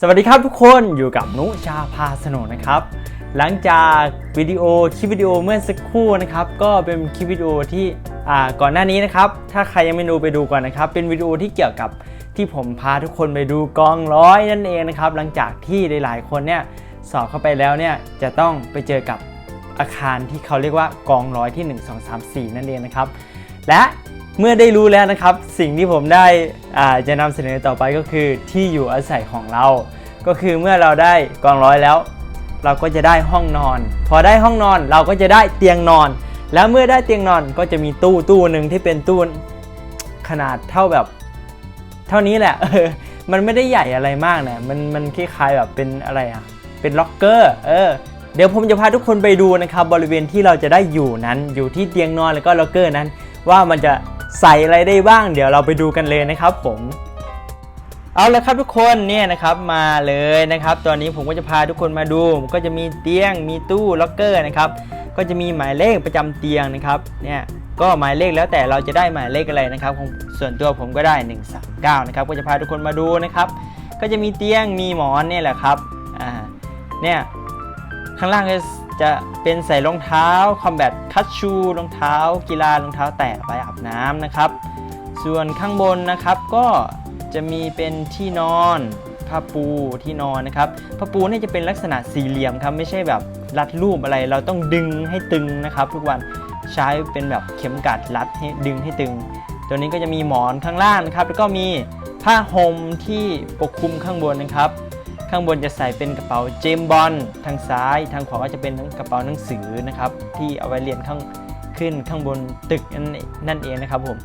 สวัสดีครับทุกคนอยู่กับนุชาพาสนุกนะครับ หลังจากวิดีโอคลิปวิดีโอเมื่อสักครู่นะครับ ก็เป็นคลิปวิดีโอที่ก่อนหน้านี้นะครับ ถ้าใครยังไม่ดูไปดูก่อนนะครับ เป็นวิดีโอที่เกี่ยวกับที่ผมพาทุกคนไปดูกองร้อยนั่นเองนะครับ หลังจากที่หลายๆคนเนี่ยสอบเข้าไปแล้วเนี่ยจะต้องไปเจอกับอาคารที่เขาเรียกว่ากองร้อยที่ 1 2 3 4 นั่นเองนะครับ และ เมื่อได้รู้แล้วนะครับ สิ่งที่ผมได้อ่าจะนำเสนอต่อไปก็คือที่อยู่อาศัยของเรา ก็คือเมื่อเราได้กองร้อยแล้ว เราก็จะได้ห้องนอน พอได้ห้องนอนเราก็จะได้เตียงนอน แล้วเมื่อได้เตียงนอนก็จะมีตู้ตู้หนึ่งที่เป็นตู้ขนาดเท่าแบบ เท่านี้แหละเออมันไม่ได้ใหญ่อะไรมากนะมันมันคล้ายๆแบบเป็นอะไรอะเป็นล็อกเกอร์เออเดี๋ยวผมจะพาทุกคนไปดูนะครับบริเวณที่เราจะได้อยู่นั้นอยู่ที่เตียงนอนแล้วก็ล็อกเกอร์นั้น ว่ามันจะ ใส่อะไรได้บ้าง เดี๋ยวเราไปดูกันเลยนะครับผมเอาละครับทุกคนเนี่ยนะครับมาเลยนะครับ ตอนนี้ผมก็จะพาทุกคนมาดูก็จะมีเตียงมีตู้ล็อกเกอร์นะครับก็จะมีหมายเลขประจำเตียงนะครับเนี่ยก็หมายเลขแล้วแต่เราจะได้หมายเลขอะไรนะครับของส่วนตัวผมก็ได้ 139นะครับก็จะพาทุกคนมาดูนะครับก็จะมีเตียงมีหมอนเนี่ยแหละครับอ่าเนี่ยข้างล่างก็ จะเป็นใส่รองเท้าคอมแบทคัตชูรองเท้า กีฬารองเท้าแตะไปอาบน้ำนะครับ ส่วนข้างบนนะครับก็จะมีเป็นที่นอนผ้าปูที่นอนนะครับผ้าปูนี่จะเป็นลักษณะสี่เหลี่ยมครับไม่ใช่แบบรัดรูปอะไร เราต้องดึงให้ตึงนะครับ ทุกวันใช้เป็นแบบเข็มกัดรัดให้ดึงให้ตึง ตัวนี้ก็จะมีหมอนข้างล่างนะครับ แล้วก็มีผ้าห่มที่ปกคลุมข้างบนนะครับ ข้างบนจะใส่เป็นกระเป๋าเจมบอลทางซ้าย ทางขวาก็จะเป็นกระเป๋าหนังสือนะครับที่เอาไว้เรียนข้างขึ้นข้างบนตึกนั่นนั่นเองนะครับผม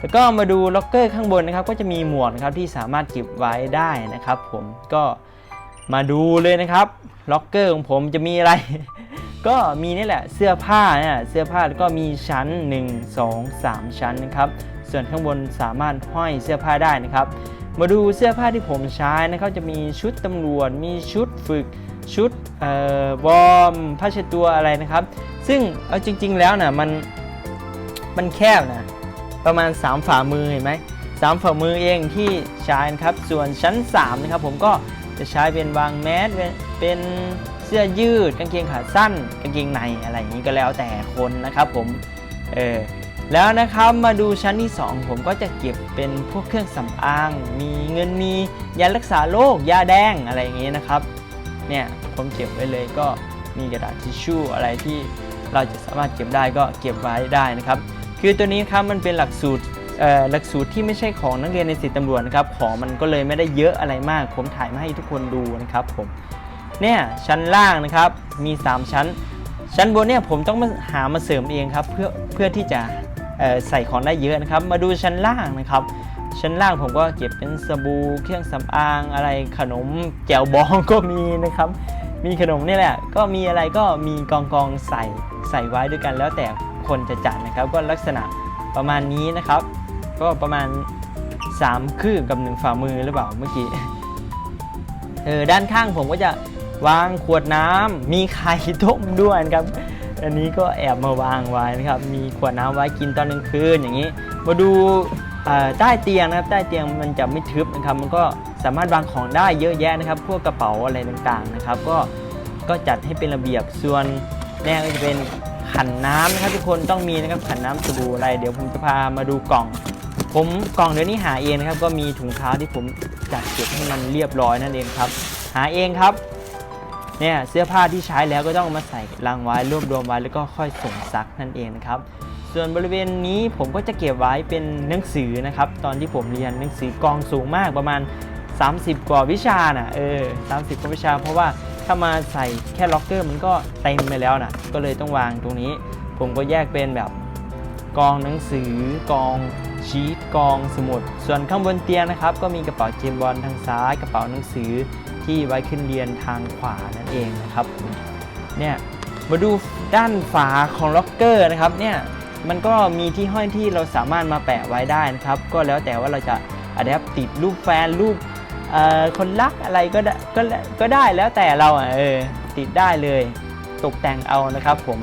แล้วก็มาดูล็อกเกอร์ข้างบนนะครับก็จะมีหมวกนะครับที่สามารถเก็บไว้ได้นะครับ ผมก็มาดูเลยนะครับล็อกเกอร์ของผมจะมีอะไร ก็มีนี่แหละเสื้อผ้าเนี่ยเสื้อผ้าแล้วก็มีชั้น 1 2 3 ชั้นนะครับ ส่วนข้างบนสามารถห้อยเสื้อผ้าได้นะครับ มาดูเสื้อผ้าที่ผมใช้นะครับจะมีชุดตำรวจ มีชุดฝึกชุดวอร์มผ้าเช็ดตัวอะไรนะครับ ซึ่งเอาจริง ๆ แล้วนะมันมันแคบนะประมาณ 3 ฝ่ามือเห็นไหมสามฝ่ามือเองที่ใช้นะครับ ส่วนชั้น 3 นะครับ ผมก็จะใช้เป็นวางแมสเป็นเป็นเสื้อยืด กางเกงขาสั้น กางเกงในอะไรอย่างนี้ก็แล้วแต่คนนะครับผมเออ แล้วนะครับมาดูชั้นที่ 2 ผมก็จะเก็บเป็นพวกเครื่องสำอาง มีเงินมียารักษาโรคยาแดงอะไรอย่างนี้นะครับเนี่ยผมเก็บไว้เลยก็มีกระดาษทิชชู่อะไรที่เราจะสามารถเก็บได้ก็เก็บไว้ได้นะครับ คือตัวนี้ครับมันเป็นหลักสูตรหลักสูตรที่ไม่ใช่ของนักเรียนในสิทธิตำรวจนะครับของมันก็เลยไม่ได้เยอะอะไรมาก ผมถ่ายมาให้ทุกคนดูนะครับผมเนี่ยชั้นล่างนะครับมี 3 ชั้น ชั้นบนเนี่ยผมต้องมาหามาเสริมเองครับเพื่อเพื่อที่จะ ใส่ของได้เยอะนะครับ มาดูชั้นล่างนะครับ ชั้นล่างผมก็เก็บเป็นสบู่เครื่องสำอางอะไรขนมแจวบองก็มีนะครับ มีขนมนี่แหละ ก็มีอะไรก็มีกองกองใส่ใส่ไว้ด้วยกันแล้วแต่คนจะจัดนะครับ ก็ลักษณะประมาณนี้นะครับ ก็ประมาณ 3 คืบกับ 1 ฝ่ามือหรือเปล่าเมื่อกี้เออด้านข้างผมก็จะวางขวดน้ำมีไข่ต้มด้วยนะครับ อันนี้ก็แอบมาวางไว้นะครับ มีขวดน้ำไว้กินตอนกลางคืนอย่างนี้ มาดูใต้เตียงนะครับ ใต้เตียงมันจะไม่ทึบนะครับ มันก็สามารถวางของได้เยอะแยะนะครับ พวกกระเป๋าอะไรต่างๆนะครับ ก็ก็จัดให้เป็นระเบียบ ส่วนแน่ก็จะเป็นขันน้ำนะครับทุกคนต้องมีนะครับขันน้ำสบู่อะไร เดี๋ยวผมจะพามาดูกล่อง ผมกล่องเดี๋ยวนี้หาเองนะครับ ก็มีถุงเท้าที่ผมจัดเก็บให้มันเรียบร้อยนั่นเองครับ หาเองครับ เนี่ยเสื้อผ้าที่ใช้แล้วก็ต้องมาใส่ลังไว้รวบรวมไว้แล้วก็ค่อยส่งซักนั่นเองนะครับส่วนบริเวณนี้ผมก็จะเก็บไว้เป็นหนังสือนะครับ ตอนที่ผมเรียนหนังสือกองสูงมากประมาณ 30 กว่าวิชาน่ะเออ30 กว่าวิชา เพราะว่าถ้ามาใส่แค่ล็อกเกอร์มันก็เต็มไปแล้วนะก็เลยต้องวางตรงนี้ ผมก็แยกเป็นแบบกองหนังสือกองชีตกองสมุด ส่วนข้างบนเตียงนะครับ ก็มีกระเป๋าเจมบอลทางซ้าย กระเป๋าหนังสือ ที่ไว้ขึ้นเรียนทางขวานั่นเองนะครับเนี่ยมาดูด้านฝาของล็อกเกอร์นะครับเนี่ยมันก็มีที่ห้อยที่เราสามารถมาแปะไว้ได้นะครับ ก็แล้วแต่ว่าเราจะอัดแอปติดรูปแฟนรูปคนรักอะไรก็ได้ก็ก็ได้แล้วแต่เราอะเออติดได้เลยตกแต่งเอานะครับ ผม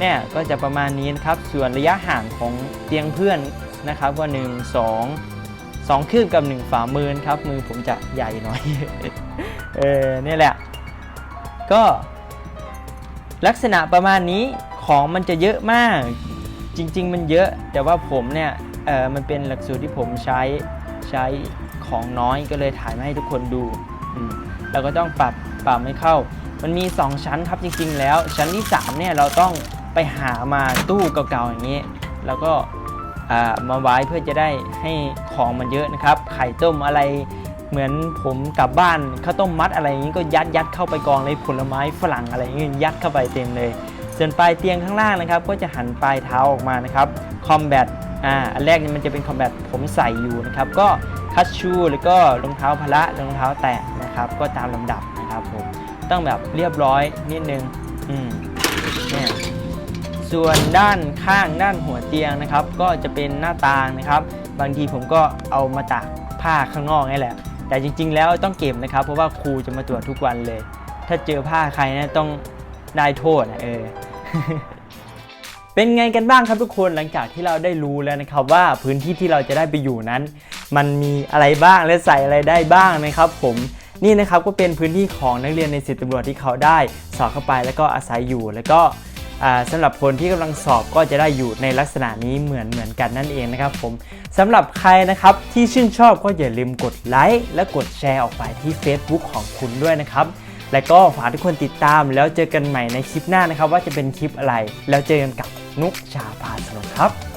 เนี่ยก็จะประมาณนี้นะครับส่วนระยะห่างของเตียงเพื่อนนะครับก็1 2 สองคืบกับหนึ่งฝ่ามือครับ มือผมจะใหญ่หน่อย เออเนี่ยแหละ ก็ลักษณะประมาณนี้ของมันจะเยอะมาก จริง ๆ มันเยอะ แต่ว่าผมเนี่ยเออมันเป็นหลักสูตรที่ผมใช้ใช้ของน้อยก็เลยถ่ายมาให้ทุกคนดูอืมเราก็ต้องปรับปรับให้เข้า มันมี 2 ชั้นครับจริง ๆ แล้ว ชั้นที่3เนี่ยเราต้องไปหามาตู้เก่าๆอย่างนี้ แล้วก็ มาไว้เพื่อจะได้ให้ของมันเยอะนะครับ ไข่ต้มอะไรเหมือนผมกลับบ้านข้าวต้มมัดอะไรอย่างนี้ก็ยัดยัดเข้าไปกองเลยผลไม้ฝรั่งอะไรอย่างนี้ยัดเข้าไปเต็มเลย ส่วนปลายเตียงข้างล่างนะครับ ก็จะหันปลายเท้าออกมานะครับคอมแบทอ่าอันแรกนี่มันจะเป็นคอมแบทผมใส่อยู่นะครับ ก็คัชชูแล้วก็รองเท้าพละรองเท้าแตะนะครับ ก็ตามลำดับนะครับผมต้องแบบเรียบร้อยนิดนึงอืม ส่วนด้านข้างด้านหัวเตียงนะครับ ก็จะเป็นหน้าต่างนะครับ บางทีผมก็เอามาตากผ้าข้างนอกนี่แหละ แต่จริง ๆ แล้วต้องเก็บนะครับ เพราะว่าครูจะมาตรวจทุกวันเลย ถ้าเจอผ้าใครนะต้องได้โทษนะเออเป็นไงกันบ้างครับทุกคนหลังจากที่เราได้รู้แล้วนะครับ ว่าพื้นที่ที่เราจะได้ไปอยู่นั้น มันมีอะไรบ้างและใส่อะไรได้บ้างนะครับ ผมนี่นะครับก็เป็นพื้นที่ของนักเรียนในสิทธิตำรวจที่เขาได้สอบเข้าไปแล้วก็อาศัยอยู่แล้วก็ สำหรับคนที่กำลังสอบก็จะได้อยู่ในลักษณะนี้เหมือนเหมือนกันนั่นเองนะครับผมสำหรับใครนะครับที่ชื่นชอบก็อย่าลืมกดไลค์และกดแชร์ออกไปที่ Facebook ของคุณด้วยนะครับและก็ฝากทุกคนติดตามแล้วเจอกันใหม่ในคลิปหน้านะครับ ว่าจะเป็นคลิปอะไร แล้วเจอกันกับนุกชาพาสนุกครับ